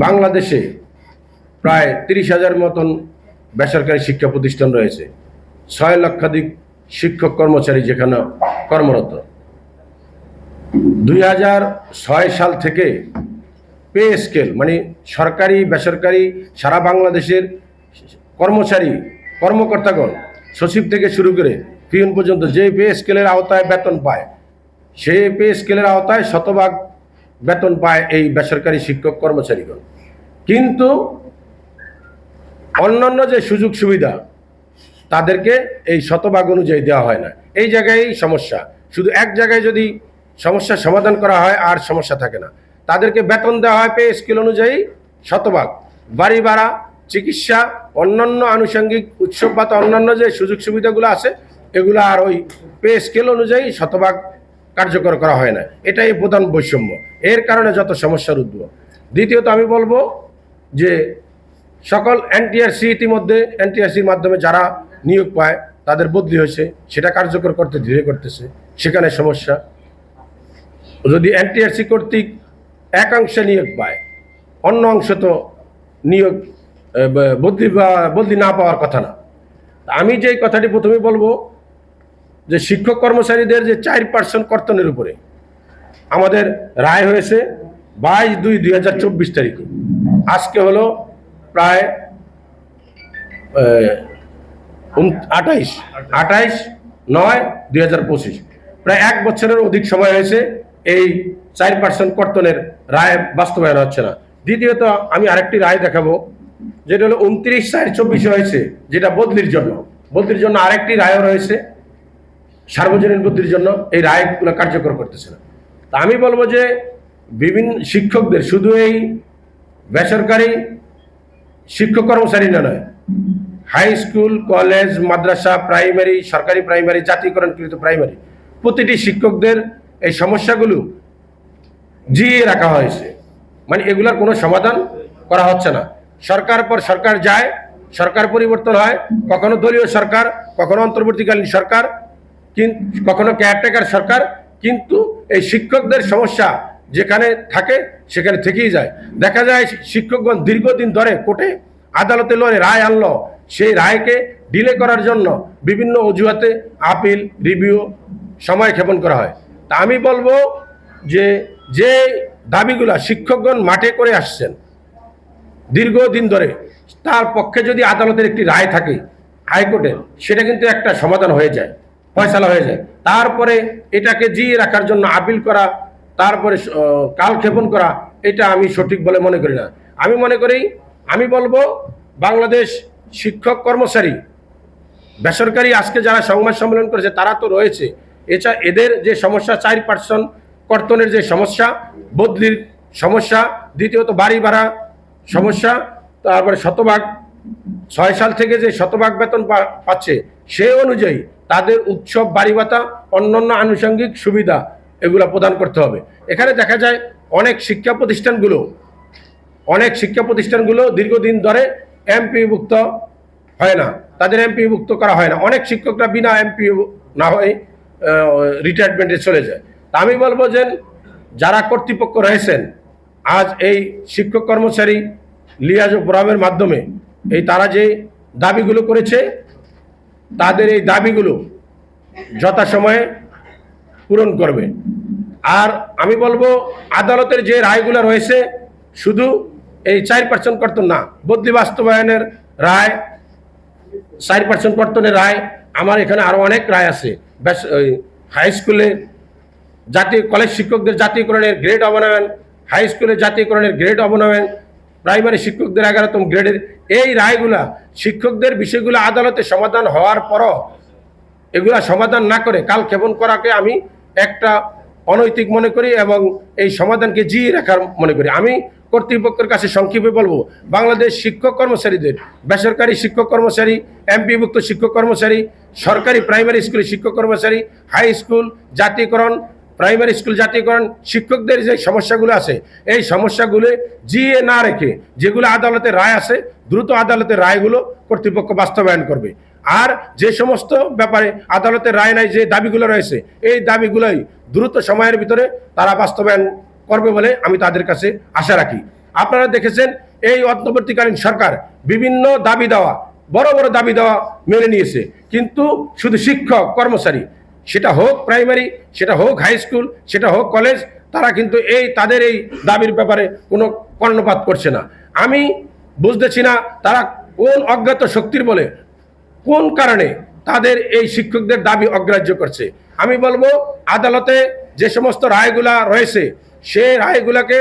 বাংলাদেশে প্রায় তিরিশ হাজার মতন বেসরকারি শিক্ষা প্রতিষ্ঠান রয়েছে। ছয় লক্ষাধিক শিক্ষক কর্মচারী যেখানে কর্মরত। দুই হাজার ছয় সাল থেকে পে স্কেল মানে সরকারি, বেসরকারি, সারা বাংলাদেশের কর্মচারী, কর্মকর্তাগণ, সচিব থেকে শুরু করে পিউন পর্যন্ত যে পে স্কেলের আওতায় বেতন পায় সেই পে স্কেলের আওতায় শতভাগ বেতন পায় এই বেসরকারি শিক্ষক কর্মচারীগণ। কিন্তু অন্যান্য যে সুযোগ সুবিধা, তাদেরকে এই শতভাগ অনুযায়ী দেওয়া হয় না। এই জায়গায় সমস্যা। শুধু এক জায়গায় যদি সমস্যার সমাধান করা হয়, আর সমস্যা থাকে না। তাদেরকে বেতন দেওয়া হয় পে স্কেল অনুযায়ী শতভাগ। বাড়ি ভাড়া, চিকিৎসা, অন্যান্য আনুষঙ্গিক উৎসব বা অন্যান্য যে সুযোগ সুবিধাগুলো আছে, এগুলো আর ওই পে স্কেল অনুযায়ী শতভাগ কার্যকর করা হয় না। এটাই প্রধান বৈষম্য। এর কারণে যত সমস্যার উদ্ভব। দ্বিতীয়ত আমি বলব যে সকল এনটিআরসি ইতিমধ্যে এনটিআরসির মাধ্যমে যারা নিয়োগ পায়, তাদের বদলি হয়েছে, সেটা কার্যকর করতে, ধীরে করতেছে, সেখানে সমস্যা। যদি এনটিআরসি কর্তৃক একাংশে নিয়োগ পায়, অন্য অংশ তো নিয়োগ বদলি বা, বদলি না পাওয়ার কথা না। আমি যেই কথাটি প্রথমে বলব যে শিক্ষক কর্মচারীদের যে চার পার্সেন্ট কর্তনের উপরে আমাদের রায় হয়েছে বাইশ দুই দুই হাজার চব্বিশ তারিখে। আজকে হলো প্রায় আঠাইশ আঠাইশ নয় দুই হাজার পঁচিশ। প্রায় এক বছরের অধিক সময় হয়েছে, এই চার পার্সেন্ট কর্তনের রায় বাস্তবায়ন হচ্ছে না। দ্বিতীয়ত আমি আরেকটি রায় দেখাবো, যেটা হলো উনত্রিশ চার চব্বিশে হয়েছে, যেটা বদলির জন্য। বদলির জন্য আরেকটি রায়ও রয়েছে, সার্বজনীন বুদ্ধির জন্য এই রায়গুলো কার্যকর করতেছে না। তা আমি বলব যে বিভিন্ন শিক্ষকদের শুধু এই বেসরকারি শিক্ষক কর্মচারী নয় হাই স্কুল কলেজ মাদ্রাসা প্রাইমারি সরকারি প্রাইমারি জাতীয়করণকৃত প্রাইমারি প্রতিটি শিক্ষকদের এই সমস্যাগুলো জিয়ে রাখা হয়েছে। মানে এগুলার কোনো সমাধান করা হচ্ছে না। সরকার পর সরকার যায়, সরকার পরিবর্তন হয়, কখনো দলীয় সরকার, কখনো অন্তর্বর্তীকালীন সরকার কখনো কেয়ারটেকার সরকার কিন্তু এই শিক্ষকদের সমস্যা যেখানে থাকে, সেখানে থেকেই যায়। দেখা যায় শিক্ষকগণ দীর্ঘদিন ধরে কোর্টে আদালতে লড়ে, রায় আনলো। সেই রায়কে ডিলে করার জন্য বিভিন্ন অজুহাতে আপিল, রিভিউ, সময় ক্ষেপণ করা হয়। তা আমি বলব যে যে দাবিগুলা শিক্ষকগণ মাঠে করে আসছেন, দীর্ঘদিন ধরে, তার পক্ষে যদি আদালতের একটি রায় থাকে হাইকোর্টের সেটা কিন্তু একটা সমাধান হয়ে যায়। ফয়সালা হয়ে যায়। তারপরে এটাকে জিয়ে রাখার জন্য আপিল করা, তারপরে কালক্ষেপণ করা, এটা আমি সঠিক বলে মনে করি না। আমি মনে করি, আমি বলব, বাংলাদেশ শিক্ষক কর্মচারী, বেসরকারি আজকে যারা সংবাদ সম্মেলন করেছে, তারা তো রয়েছে। এছাড়া এদের যে সমস্যা, চার পার্সেন্ট কর্তনের যে সমস্যা, বদলির সমস্যা, দ্বিতীয়ত বাড়ি ভাড়া সমস্যা, তারপরে শতভাগ ছয় সাল থেকে যে শতভাগ বেতন পাচ্ছে, সে অনুযায়ী তাদের উৎসব বাড়ি ভাতা অন্যান্য আনুষঙ্গিক সুবিধা এগুলো প্রদান করতে হবে। এখানে দেখা যায় অনেক শিক্ষা প্রতিষ্ঠানগুলো, অনেক শিক্ষা প্রতিষ্ঠানগুলো দীর্ঘদিন ধরে এমপিভুক্ত হয় না। তাদের এমপিভুক্ত করা হয় না। অনেক শিক্ষকরা বিনা এমপি না হয়ে রিটায়ারমেন্টে চলে যায়। তা আমি বলব যে যারা কর্তৃপক্ষ রয়েছেন, আজ এই শিক্ষক কর্মচারী লিয়াজ ফোরামের মাধ্যমে এই তারা যে দাবিগুলো করেছে, তাদের এই দাবিগুলো যথাসময়ে পূরণ করবে। আর আমি বলব, আদালতের যে রায়গুলো রয়েছে, শুধু এই চার পার্সেন্ট কর্তন না, বদলি বাস্তবায়নের রায়, চার পার্সেন্ট কর্তনের রায়, আমার এখানে আরও অনেক রায় আছে। হাই স্কুলে জাতীয় কলেজ শিক্ষকদের জাতীয়করণের গ্রেড অবনয়ন হাই স্কুলের জাতীয়করণের গ্রেড অবনয়ন প্রাইমারি শিক্ষকদের এগারোতম গ্রেডের এই রায়গুলা শিক্ষকদের বিষয়গুলো আদালতে সমাধান হওয়ার পরও এগুলা সমাধান না করে কাল ক্ষেপণ করাকে আমি একটা অনৈতিক মনে করি এবং এই সমাধানকে জিয়ে রাখার মনে করি। আমি কর্তৃপক্ষের কাছে সংক্ষেপে বলব, বাংলাদেশ শিক্ষক কর্মচারীদের, বেসরকারি শিক্ষক কর্মচারী, এমপিভুক্ত শিক্ষক কর্মচারী, সরকারি প্রাইমারি স্কুলের শিক্ষক কর্মচারী, হাই স্কুল, জাতীয়করণ প্রাইমারি স্কুল জাতীয়করণ শিক্ষকদের যে সমস্যাগুলো আছে, এই সমস্যাগুলো জিয়ে না রেখে যেগুলো আদালতের রায় আছে, দ্রুত আদালতের রায়গুলো কর্তৃপক্ষ বাস্তবায়ন করবে। আর যে সমস্ত ব্যাপারে আদালতের রায় নাই যে দাবিগুলো রয়েছে, এই দাবিগুলোই দ্রুত সময়ের ভিতরে তারা বাস্তবায়ন করবে বলে আমি তাদের কাছে আশা রাখি। আপনারা দেখেছেন, এই অন্তর্বর্তীকালীন সরকার বিভিন্ন দাবি দেওয়া, বড় বড় দাবি দেওয়া মেনে নিয়েছে। কিন্তু শুধু শিক্ষক, কর্মচারী সেটা হোক প্রাইমারি, সেটা হোক হাই স্কুল, সেটা হোক কলেজ, তারা কিন্তু এই, তাদের এই দাবির ব্যাপারে কোনো কর্ণপাত করছে না। আমি বুঝতেছি না তারা কোন অজ্ঞাত শক্তির বলে কোন কারণে তাদের এই শিক্ষকদের দাবি অগ্রাহ্য করছে। আমি বলব, আদালতে যে সমস্ত রায়গুলা রয়েছে সে রায়গুলাকে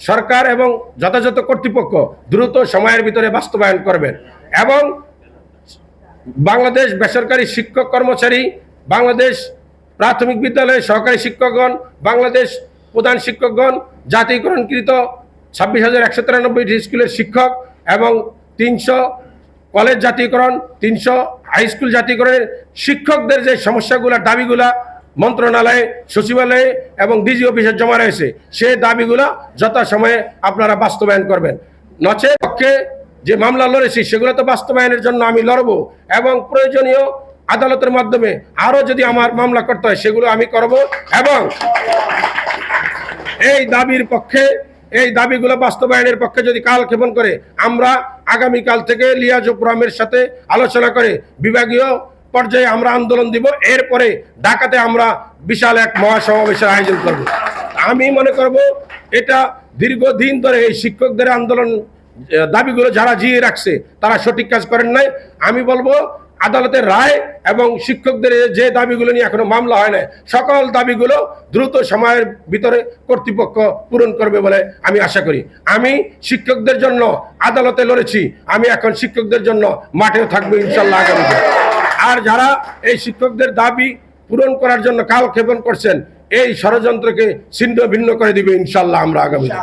সরকার এবং যথাযথ কর্তৃপক্ষ দ্রুত সময়ের ভিতরে বাস্তবায়ন করবেন এবং বাংলাদেশ বেসরকারি শিক্ষক কর্মচারী বাংলাদেশ প্রাথমিক বিদ্যালয়ের সহকারী শিক্ষকগণ, বাংলাদেশ প্রধান শিক্ষকগণ, জাতীয়করণকৃত ছাব্বিশ হাজার একশো তিরানব্বইটি স্কুলের শিক্ষক এবং তিনশো কলেজ জাতীয়করণ, তিনশো হাই স্কুল জাতীয়করণের শিক্ষকদের যে সমস্যাগুলো, দাবিগুলা মন্ত্রণালয়ে, সচিবালয়ে এবং ডিজি অফিসে জমা রয়েছে সেই দাবিগুলো যথাসময়ে আপনারা বাস্তবায়ন করবেন। নচেত পক্ষে যে মামলা লড়েছি, সেগুলো তো বাস্তবায়নের জন্য আমি লড়বো এবং প্রয়োজনীয় আদালতের মাধ্যমে আরও যদি আমার মামলা করতে হয়, সেগুলো আমি করব এবং এই দাবির পক্ষে, এই দাবিগুলো বাস্তবায়নের পক্ষে যদি কাল ক্ষেপণ করে, আমরা আগামীকাল থেকে লিয়াজুপুরামের সাথে আলোচনা করে বিভাগীয় পর্যায়ে আমরা আন্দোলন দিব। এরপরে ঢাকাতে আমরা বিশাল এক মহাসমাবেশের আয়োজন করব। আমি মনে করব এটা দীর্ঘদিন ধরে এই শিক্ষকদের আন্দোলন দাবিগুলো যারা জিয়ে রাখছে, তারা সঠিক কাজ করেন নাই। আমি বলব আদালতের রায় এবং শিক্ষকদের যে দাবিগুলো নিয়ে এখনও মামলা হয় না সকল দাবিগুলো দ্রুত সময়ের ভিতরে কর্তৃপক্ষ পূরণ করবে বলে আমি আশা করি। আমি শিক্ষকদের জন্য আদালতে লড়েছি, আমি এখন শিক্ষকদের জন্য মাঠেও থাকব ইনশাল্লাহ আগামীতে। আর যারা এই শিক্ষকদের দাবি পূরণ করার জন্য কাল ক্ষেপণ করছেন, এই ষড়যন্ত্রকে ছিন্ন ভিন্ন করে দিবে ইনশাল্লাহ আমরা আগামীতে।